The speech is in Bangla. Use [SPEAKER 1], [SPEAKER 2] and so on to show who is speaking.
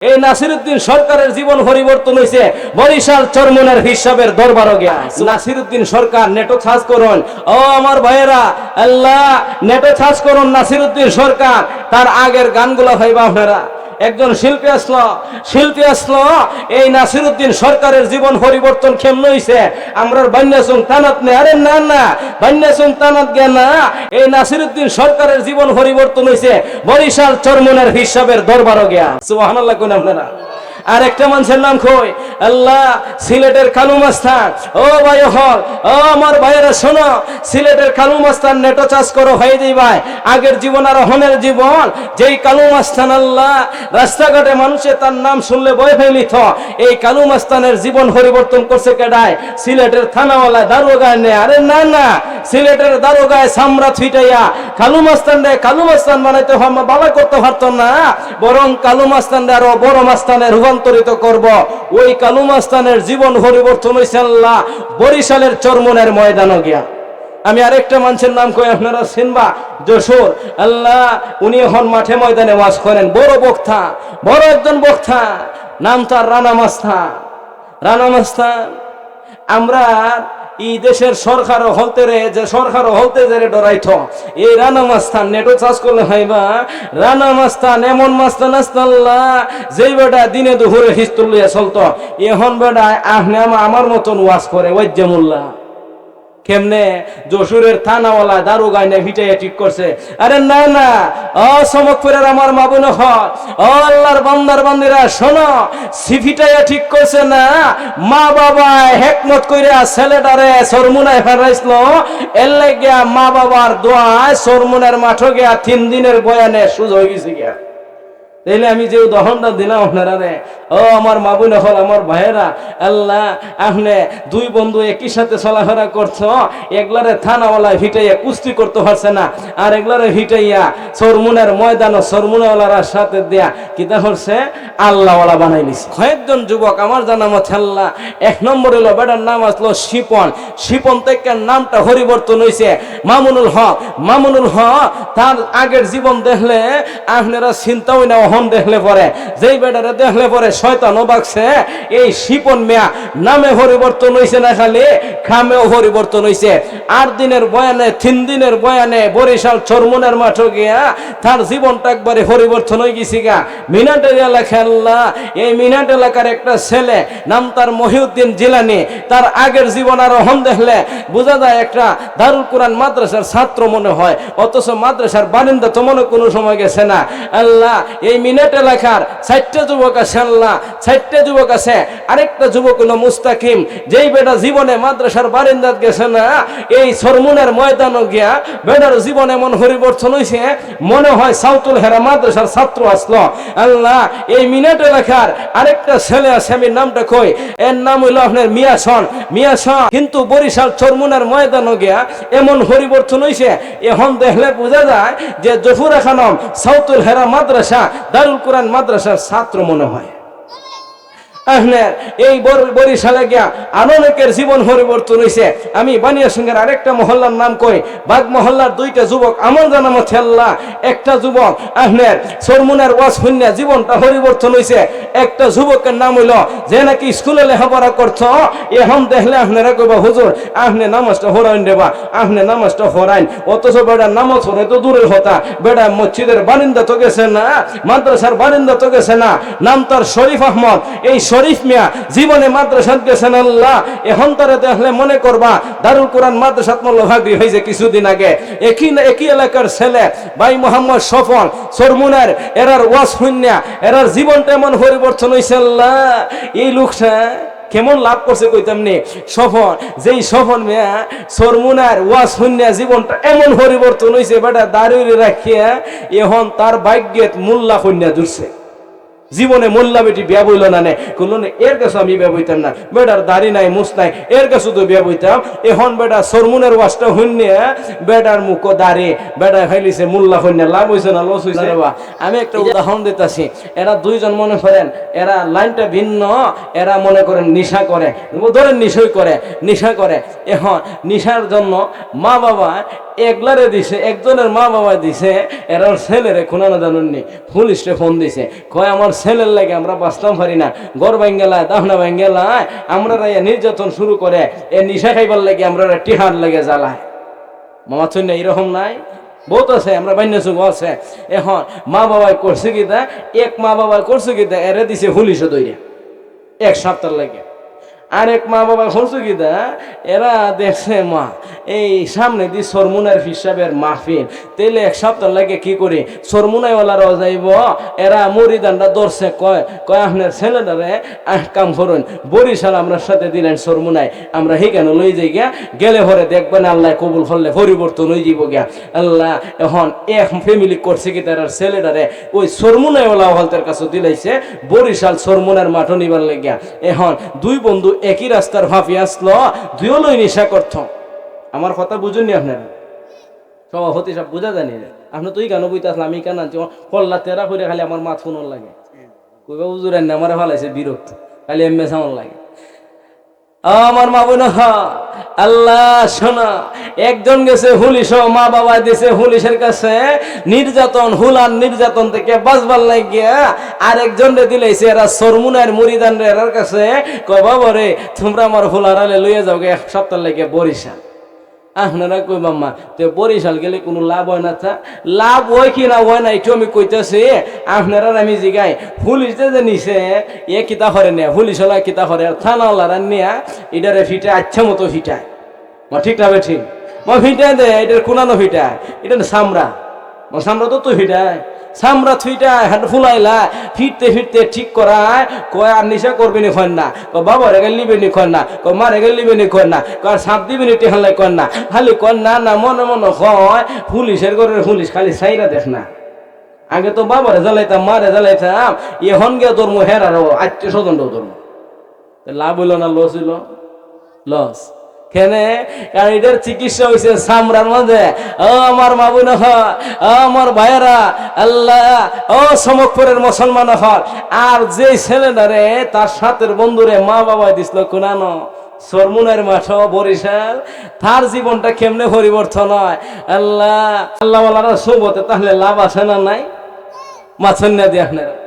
[SPEAKER 1] এই নাসিরুদ্দিন সরকারের জীবন পরিবর্তন হয়েছে বরিশাল চরমনের হিসাবের দরবারও গিয়া নাসিরুদ্দিন সরকার, নেটো ছাজ করুন। ও আমার ভাইয়েরা, আল্লাহ, নেটো ছাজ করুন নাসিরুদ্দিন সরকার। তার আগের গানগুলো হইবা আপনারা। একজন শিল্পী আসলো। শিল্পী আসলো, এই নাসির উদ্দিন সরকারের জীবন পরিবর্তন কেমন হইছে? আমরার বান্যাসুং তানাত নে। আরে না না, বান্যাসুং তানাত গে না। এই নাসির উদ্দিন সরকারের জীবন পরিবর্তন হইছে বরিশাল চরমনের হিসাবের দরবারও গিয়া। সুবহানাল্লাহ, কোন আপনারা? আর একটা মানুষের নাম কই? আল্লাহ, সিলেটের কালু মাস্তান ও ভাই হল, ও আমার ভাইয়েরা, শোনো, সিলেটের কালু মাস্তান নেটো চাষ করো, হয়ে দিই ভাই। আগের জীবন আর হনের জীবন, যেই কালু মাস্তান আল্লাহ, রাস্তাঘাটে মানুষে তার নাম শুনলে বয়ে ফেলিত এই কালু মাস্তানের জীবন পরিবর্তন করছে কেডায় সিলেটের থানাওয়ালা দারোগায় নে। আরে না না, সিলেটের দারোগায় সামরা ছিটাইয়া কালু মাস্তান রে কালু মাস্তান বানাইতে বালা করতে পারতো না। বরং কালু মাস্তান রে আরও বড় মাস্তানের মাস্তানে রূপান্তরিত করব। ওই কালুমাস্তানের জীবন পরিবর্তন হয়েছে আল্লাহ, বরিশালের চরমনের ময়দানও গিয়া। আমি আরেকটা মানুষের নাম কই আপনারা সিনবা যশোর। আল্লাহ, উনি এখন মাঠে ময়দানে ওয়াজ করেন। বড় বক্তা, বড় একজন বক্তা, নাম তার রানা মাস্তান রানা মাস্তা, আমরা এই দেশের সরকার হলতে রে, যে সরকার হলতে যে রে ডরাইত এই রানা মাস্তান নেটো চাষ করলে হইবা রানা মাস্তান, এমন মাস্তান আস্তাল্লা যেই বেটা দিনে দুপুরে হিস্তুল চলতো। এখন বেটা আহ আমা- আমার মতন ওয়াজ করে, ওয়াজ্জামুল্লাহ। কেমনে যশোরের থানাওয়ালা দারোগায় নে ভিটাইয়া ঠিক করছে? আরে না না, ও সমকপুরের আমার মাবুন হল ও আল্লাহর বান্দার বান্দিরা, শোনো সিফিটাইয়া ঠিক করছে না, মা বাবা হেকমত কইরা ছেলেটারে সরমুনায় ফেরাইছিল এর লাগিয়া মা বাবার দোয়ায় সরমুনের মাঠে গিয়া তিন দিনের বয়ানে সুজ হয়ে গেছে গিয়া। তাইলে আমি যে উদাহরণটা দিলাম আপনারা রে ও আমার মাবুন হল, আমার ভাইয়েরা, আল্লাহ, আপনি দুই বন্ধু একই সাথে চলাফেরা করছ এগুলারে থানাওয়ালা ভিটাইয়া কুস্তি করতে পারছে না, আর এগুলারে ভিটাইয়া সরমুনের ময়দান সরমুনাওয়ালার সাথে দেয়া কিতা করছে? আল্লাহওয়ালা বানাই নিছে। কয়েকজন যুবক, আমার জানা মতে আল্লাহ, এক নম্বর হলো বেটার নাম আসলো শিপন। শিপন থেকে নামটা পরিবর্তন হয়েছে মামুনুল হক মামুনুল হক, তার আগের জীবন দেখলে আপনারা চিন্তাও না অহম দেখলে পরে, যেই বেটারে দেখলে পরে শয়তানও বাগছে এই শিপন মেয়া নামে পরিবর্তন হয়েছে না খালি? খামেও পরিবর্তন হয়েছে আট দিনের বয়ানে, তিন দিনের বয়ানে বরিশাল চরমনের মাঠে গিয়া তার জীবনটা একবারে পরিবর্তন হয়ে গেছি গা। মিনাটের এলাকা আল্লাহ এই মিনাট এলাকার একটা ছেলে নাম তার মহিউদ্দিন জিলানি, তার আগের জীবন আর অহম দেখলে বোঝা যায় একটা দারুল কোরআন মাদ্রাসার ছাত্র মনে হয়। অথচ মাদ্রাসার বারিন্দা তো মনে কোনো সময় গেছে না। আল্লাহ, এই মিনাট এলাকার চারটা যুবক আছে আল্লাহ, চারটা যুবক আছে, আরেকটা যুবক হলো মুস্তাকিম, যেই বেটা জীবনে মাদ্রাসার বারিন্দাত গেছে না, এই সরমুনের ময়দানও গিয়া বেটার জীবন এমন পরিবর্তন হয়েছে মনে হয় সাউতুল হেরা মাদ্রাসার ছাত্র আসলো। আল্লাহ, এই মিনাট এলাকার আরেকটা ছেলে আছে, আমি নামটা কই? এর নাম হইল আপনার মিয়াসন। মিয়াসন কিন্তু বরিশাল চরমুনের ময়দানও গিয়া এমন পরিবর্তন হয়েছে এখন দেখলে বোঝা যায় যে জফুরা খানম সাউতুল হেরা মাদ্রাসা দারুল কোরআন মাদ্রাসার ছাত্র মনে হয়। আপনার এই বর- বরিশালে গিয়া অনেকের জীবন পরিবর্তন হয়েছে আমি বানিয়া সঙ্গের আরেকটা মহল্লার নাম কই। বাগ মহল্লার দুইটা যুবক, আমার জানা মতে একটা যুবক আপনার সরমুনের ওয়াজ শুনিয়া জীবনটা পরিবর্তন হয়েছে একটা যুবকের নাম হইল, যে নাকি স্কুলে লেখাপড়া করতো, এখন দেখলে আপনারা কইবা হুজুর আপনি নামাজটা হরাইন দেবা আপনি নামাজটা হরাইন অথচ বেটা নামাজ হরে তো দূরের হতা বেটা মসজিদের বারিন্দা তো গেছে না, মাদ্রাসার বারিন্দা তো গেছে না। নাম তার শরীফ আহমদ। এই শরীফ মিয়া, জীবনে মাদ্রাসাত গেছেন আল্লাহ। এখন তারা দেখলে মনে করবা, দারুল কোরআন মাদ্রাসাত মল্লভাগী হয়েছে কিছুদিন আগে। একই একই এলাকার ছেলে, ভাই মোহাম্মদ সফল, সরমুনের, এরার ওয়াজ শুনিয়া, এরার জীবনটা এমন পরিবর্তন হয়েছে আল্লাহ। এই লোকটা কেমন লাভ করছে কইতাম নে? সফল, যেই সফল মেয়া, সরমুনার ওয়া শূন্য জীবনটা এমন পরিবর্তন হয়েছে বেটা দাঁড়িয়ে রাখিয়া, এখন তার ভাগ্যেত মোল্লা কন্যা জুড়ছে জীবনে মোল্লা বেটি বিয়া বইল না নে? কোনো এর কাছে আমি বিয়া বইতাম না। বেটার দাড়ি নাই মুস নাই এর কাছে তো বিয়া বইতাম। এখন বেটা সরমুনের ওয়াজটা হইনে বেটার মুখ দাড়ি বেটা খাইলিছে মোল্লা কন্যা লাভ হইছে না লস হইছে? রে বা। আমি একটা উদাহরণ দিতেছি। এরা দুইজন মনে করেন এরা লাইনটা ভিন্ন এরা মনে করেন নিশা করে। ধরেন নিশই করে নিশা করে। এখন নিশার জন্য মা বাবা একলারে দিছে, একজনের মা বাবা দিছে, এরা ছেলেরে খুনানো জানুননি পুলিশে ফোন দিছে। কয়, আমার ছেলের লাগে আমরা বাঁচতাম পারি না গড় ভাঙ্গেলায় দাহনা ভাঙ্গেলায় আমরা নির্যাতন শুরু করে, এ নিশা খাইবার লাগে আমরা টিহার লাগে জ্বালায়। মামা চন্য এরকম নাই, বহুত আছে, আমরা বান্য চুক আছে। এখন মা বাবাই করছে কি তা, এক মা বাবাই করছে কি তা, এরে দিছে পুলিশে দইরে এক সপ্তাহ লাগে। আরেক মা বাবা করছে কি দা? এরা দেখছে, মা, এই সামনে দি সরমুনার হিসাবের মাহফিল। তেলে এক সপ্তাহ লাগে কি করে? সরমুনাইওয়ালারাও যাইব। এরা মরিদানরা ধরছে, কয় কয়, আপনার ছেলেটারে কাম করুন। বরিশাল আমরা সাথে দিলেন সরমুনাই। আমরা কেন লই যাই গিয়া, গেলে ভরে দেখবেন আল্লাহ কবুল করলে পরিবর্তন হয়ে যাব গিয়া। আল্লাহ এখন এক ফ্যামিলি করছে কি তার? ছেলেটারে ওই সরমুনাইওয়ালা হলতের কাছে দিলাইছে। বরিশাল সরমুনার মাঠও নিবার লাগিয়া। এখন দুই বন্ধু একই রাস্তার ভাবি আসলো দুইও লই নেশা করত। আমার কথা বুঝুননি আপনারা? সভাপতি সব বুঝা জানি রে আপনি তুই কেন বইতে আসলে, আমি কেন আনছি? কল্লা তেরা করে খালি আমার মাথ ফোন লাগে। কইবা বুঝুরেন না আমার ভালাইছে বিরক্ত। খালি এম এস আমার লাগে। আমার মা বোন আল্লাহ, শোনা, একজন গেছে হুলিশ মা বাবা দিছে হুলিশের কাছে নির্যাতন হুলার নির্যাতন থেকে বাঁচবার লাগিয়া আরেকজন রে দিলেছে এরা সরমুনার মুরিদান রে এর কাছে কয়, বাবা তোমরা আমার হুলার আলে লইয়া যাও এক সপ্তাহ লাগে বরিশাল। আপনারা কই মাম্মা তো বরিশাল গেলে কোনো লাভ হয় না চা লাভ হয় কি না হয় না একটু আমি কইতেছি, আপনারা আমি জিগাই, পুলিশ যে নিছে, এ কিতা করে নে পুলিশ হলা কিতা করে আর থানাওয়ালারা নিয়া, এটারে ফিটা আচ্ছা মতো ফিটায়। মা, ঠিক না ঠিক মা, ফিটায় দে, এটার কোনানো ফিটায়, এটা না সামরা মা সামরা তো তো ফিটায়। সামরা থুইটায় হাট ফুলাইলা, ফিরতে ফিরতে ঠিক করায়, কয় আর নিশা করবি নি না ক বাবা রেগে লিবে নি না ক মা রেগে লিবে নি না কয় সাপ দিবি নি টেহালে কয় না খালি না না মনে মনে হয় পুলিশের ঘরের পুলিশ খালি সাইরা দেখ না। আগে তো বাবারে জ্বালাইতাম মারে জ্বালাইতাম, এখন গিয়ে ধর্ম হেরারও আত্মীয় স্বজনটাও ধর্ম। লাভ হইল না, লস হইল? লস। কেনে? কারণ এটার চিকিৎসা হয়েছে সামরার মধ্যে। ও আমার মাবুন ও আমার ভাইয়েরা, আল্লাহ, ও সমকপুরের মুসলমান হল আর যে ছেলেটারে তার সাথের বন্ধুরে মা বাবা দিছিল কোনানো। সরমুনের মাঠ বরিশাল। তার জীবনটা কেমনে পরিবর্তন হয়? আল্লাহ আল্লাহ সোবতে তাহলে লাভ আছে না নাই? মাছন্যা দিয়ে আপনারা